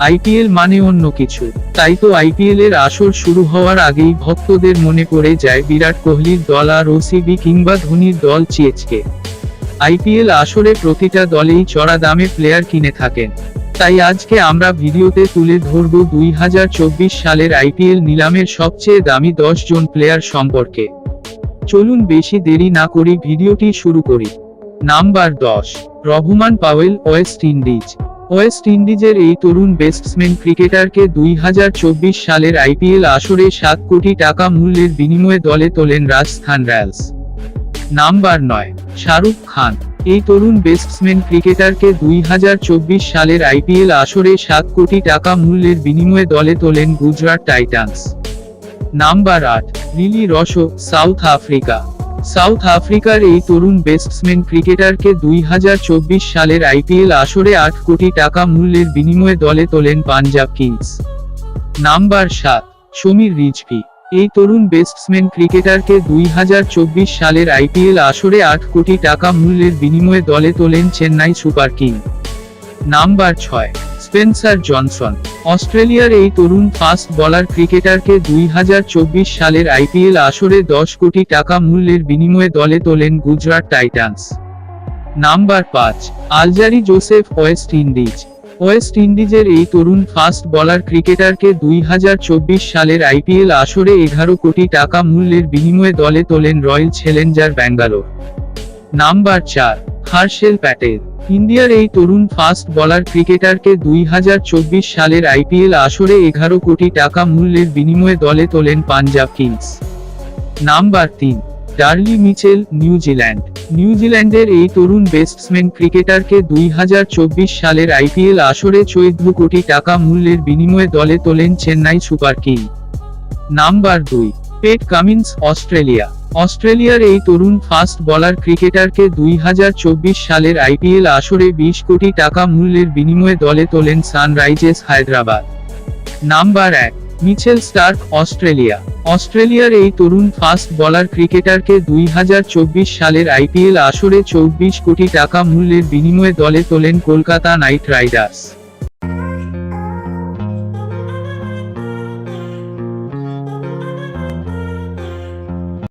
IPL মানে অন্য কিছু। তাই তো আইপিএল এর আসর শুরু হওয়ার আগেই ভক্তদের মনে পড়ে যায় বিরাট কোহলির দল আর ওসিবি কিংবা ধোনির দল আইপিএল আসরে প্রতিটা দলেই চড়া দামে প্লেয়ার কিনে থাকেন। তাই আজকে আমরা ভিডিওতে তুলে ধরব দুই সালের আইপিএল নিলামের সবচেয়ে দামি দশ জন প্লেয়ার সম্পর্কে। চলুন বেশি দেরি না করি ভিডিওটি শুরু করি। নাম্বার দশ Rovman Powell, West Indies. West ইন্ডিজের এই তরুণ ব্যাটসম্যান ক্রিকেটারকে দুই হাজার চব্বিশ সালের আইপিএল আসরে সাত কোটি টাকা মূল্যের বিনিময়ে দলে তোলেন রাজস্থান রয়্যালস। নাম্বার নয়, শাহরুখ খান। এই তরুণ ব্যাটসম্যান ক্রিকেটারকে দুই হাজার চব্বিশ সালের আইপিএল আসরে সাত কোটি টাকা মূল্যের বিনিময়ে দলে তোলেন গুজরাট টাইটান্স। নাম্বার আট, Rilee Rossouw, South Africa. South আফ্রিকার এই তরুণ ব্যাটসম্যান ক্রিকেটারকে দুই হাজার চব্বিশ সালের আইপিএল আসরে আট কোটি টাকা মূল্যের বিনিময়ে দলে তোলেন পাঞ্জাব কিংস। নাম্বার সাত, সমীর রিজভি। এই তরুণ ব্যাটসম্যান ক্রিকেটারকে দুই হাজার চব্বিশ সালের আইপিএল আসরে আট কোটি টাকা মূল্যের বিনিময়ে দলে তোলেন চেন্নাই সুপার কিং। নাম্বার ছয়, স্পেন্সার জনসন। অস্ট্রেলিয়ার এই তরুণ ফাস্ট বলার ক্রিকেটারকে দুই হাজার চব্বিশ সালের আইপিএল আসরে দশ কোটি টাকা মূল্যের বিনিময়ে দলে তোলেন গুজরাট টাইটান্স। নাম্বার পাঁচ, Alzarri Joseph West Indies. West ইন্ডিজের এই তরুণ ফাস্ট বলার ক্রিকেটারকে দুই হাজার চব্বিশ সালের আইপিএল আসরে এগারো কোটি টাকা মূল্যের বিনিময়ে দলে তোলেন রয়্যাল চ্যালেঞ্জার ব্যাঙ্গালোর। নাম্বার চার হার্শেল প্যাটেল, ইন্ডিয়ার এই তরুণ ফাস্ট বলার ক্রিকেটারকে দুই হাজার চব্বিশ সালের আইপিএল আসরে এগারো কোটি টাকা মূল্যের বিনিময়ে দলে তোলেন পাঞ্জাব কিংস। নাম্বার তিন, ডার্লি মিচেল নিউজিল্যান্ড নিউজিল্যান্ডের এই তরুণ ব্যাটসম্যান ক্রিকেটারকে দুই হাজার চব্বিশ সালের আইপিএল আসরে চৌদ্দ কোটি টাকা মূল্যের বিনিময়ে দলে তোলেন চেন্নাই সুপার কিং। নাম্বার দুই, পেট কামিন্স, অস্ট্রেলিয়া। অস্ট্রেলিয়ার এই তরুণ ফাস্ট বলার ক্রিকেটারকে দুই হাজার চব্বিশ সালের আইপিএল আসরে বিশ কোটি টাকা মূল্যের বিনিময়ে দলে তোলেন সানরাইজেস হায়দ্রাবাদ। নাম্বার এক, মিচেল স্টার্ক, অস্ট্রেলিয়া। অস্ট্রেলিয়ার এই তরুণ ফাস্ট বলার ক্রিকেটারকে দুই হাজার চব্বিশ সালের আইপিএল আসরে চব্বিশ কোটি টাকা মূল্যের বিনিময়ে দলে তোলেন কলকাতা নাইট রাইডার্স।